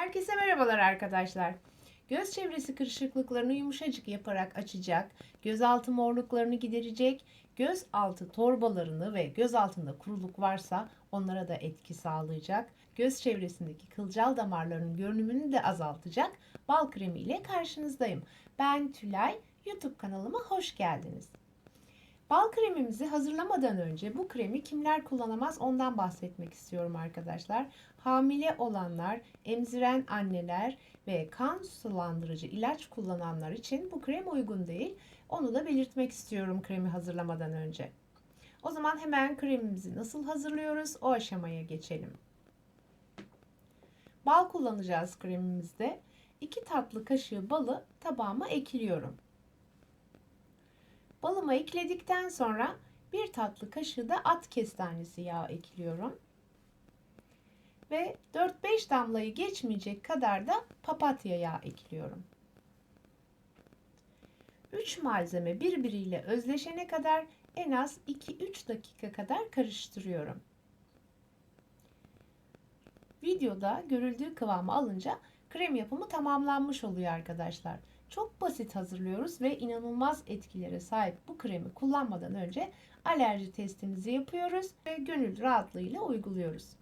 Herkese merhabalar arkadaşlar. Göz çevresi kırışıklıklarını yumuşacık yaparak açacak, gözaltı morluklarını giderecek, göz altı torbalarını ve göz altında kuruluk varsa onlara da etki sağlayacak, göz çevresindeki kılcal damarların görünümünü de azaltacak bal kremi ile karşınızdayım. Ben Tülay, YouTube kanalıma hoş geldiniz. Bal kremimizi hazırlamadan önce bu kremi kimler kullanamaz ondan bahsetmek istiyorum arkadaşlar. Hamile olanlar, emziren anneler ve kan sulandırıcı ilaç kullananlar için bu krem uygun değil. Onu da belirtmek istiyorum kremi hazırlamadan önce. O zaman hemen kremimizi nasıl hazırlıyoruz o aşamaya geçelim. Bal kullanacağız kremimizde. 2 tatlı kaşığı balı tabağıma ekliyorum. Balıma ekledikten sonra bir tatlı kaşığı da at kestanesi yağı ekliyorum. Ve 4-5 damlayı geçmeyecek kadar da papatya yağı ekliyorum. 3 malzeme birbiriyle özleşene kadar en az 2-3 dakika kadar karıştırıyorum. Videoda görüldüğü kıvamı alınca krem yapımı tamamlanmış oluyor arkadaşlar. Çok basit hazırlıyoruz ve inanılmaz etkilere sahip bu kremi kullanmadan önce alerji testimizi yapıyoruz ve gönül rahatlığıyla uyguluyoruz.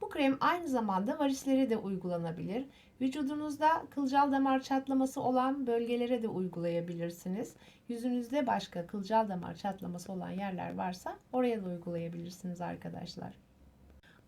Bu krem aynı zamanda varislere de uygulanabilir. Vücudunuzda kılcal damar çatlaması olan bölgelere de uygulayabilirsiniz. Yüzünüzde başka kılcal damar çatlaması olan yerler varsa oraya da uygulayabilirsiniz arkadaşlar.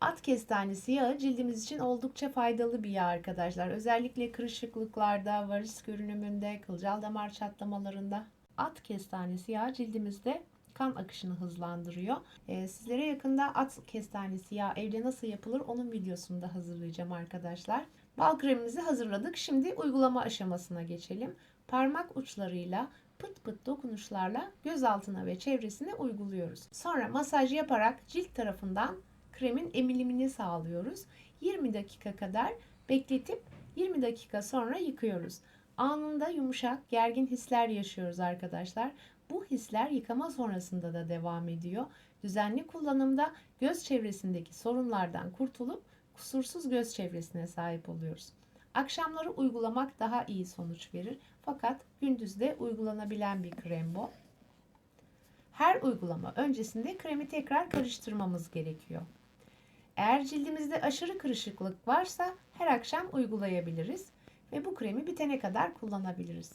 At kestanesi yağı cildimiz için oldukça faydalı bir yağ arkadaşlar. Özellikle kırışıklıklarda, varis görünümünde, kılcal damar çatlamalarında at kestanesi yağı cildimizde kan akışını hızlandırıyor. Ee, sizlere yakında at kestanesi yağı evde nasıl yapılır onun videosunu da hazırlayacağım arkadaşlar. Bal kremimizi hazırladık. Şimdi uygulama aşamasına geçelim. Parmak uçlarıyla pıt pıt dokunuşlarla göz altına ve çevresine uyguluyoruz. Sonra masaj yaparak cilt tarafından kremin emilimini sağlıyoruz. 20 dakika kadar bekletip 20 dakika sonra yıkıyoruz. Anında yumuşak, gergin hisler yaşıyoruz arkadaşlar. Bu hisler yıkama sonrasında da devam ediyor. Düzenli kullanımda göz çevresindeki sorunlardan kurtulup kusursuz göz çevresine sahip oluyoruz. Akşamları uygulamak daha iyi sonuç verir. Fakat gündüzde uygulanabilen bir krem bu. Her uygulama öncesinde kremi tekrar karıştırmamız gerekiyor. Eğer cildimizde aşırı kırışıklık varsa her akşam uygulayabiliriz ve bu kremi bitene kadar kullanabiliriz.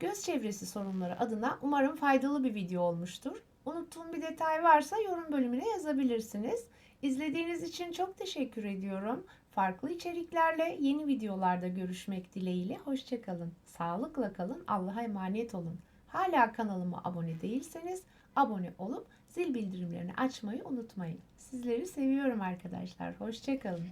Göz çevresi sorunları adına umarım faydalı bir video olmuştur. Unuttuğum bir detay varsa yorum bölümüne yazabilirsiniz. İzlediğiniz için çok teşekkür ediyorum. Farklı içeriklerle yeni videolarda görüşmek dileğiyle. Hoşçakalın. Sağlıkla kalın. Allah'a emanet olun. Hala kanalıma abone değilseniz abone olup zil bildirimlerini açmayı unutmayın. Sizleri seviyorum arkadaşlar. Hoşçakalın.